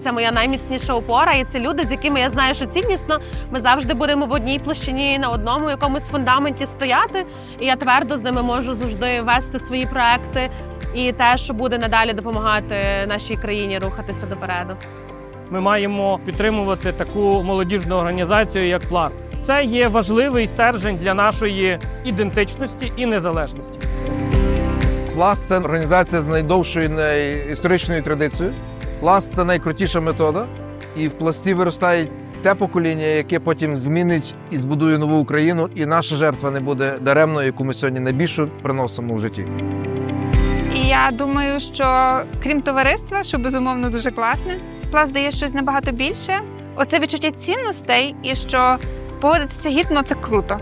це моя найміцніша опора. І це люди, з якими я знаю, що ціннісно. Ми завжди будемо в одній площині на одному якомусь фундаменті стояти. І я твердо з ними можу завжди вести свої проекти. І те, що буде надалі допомагати нашій країні рухатися допереду. Ми маємо підтримувати таку молодіжну організацію, як пласт. Це є важливий стержень для нашої ідентичності і незалежності. Пласт це організація з найдовшою історичною традицією. Пласт це найкрутіша метода. І в пласті виростає те покоління, яке потім змінить і збудує нову Україну. І наша жертва не буде даремною, яку ми сьогодні найбільше приносимо в житті. І я думаю, що крім товариства, що безумовно дуже класне, пласт дає щось набагато більше. Оце відчуття цінностей і що поводитися гідно це круто.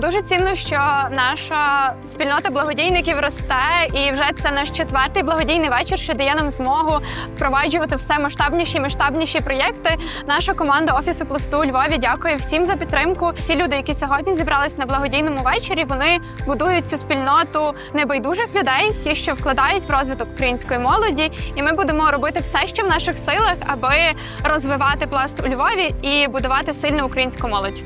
Дуже цінно, що наша спільнота благодійників росте, і вже це наш четвертий благодійний вечір, що дає нам змогу впроваджувати все масштабніші і масштабніші проєкти. Наша команда офісу пласту у Львові дякує всім за підтримку. Ці люди, які сьогодні зібрались на благодійному вечорі, вони будують цю спільноту небайдужих людей, ті, що вкладають в розвиток української молоді. І ми будемо робити все, що в наших силах, аби розвивати пласт у Львові і будувати сильну українську молодь.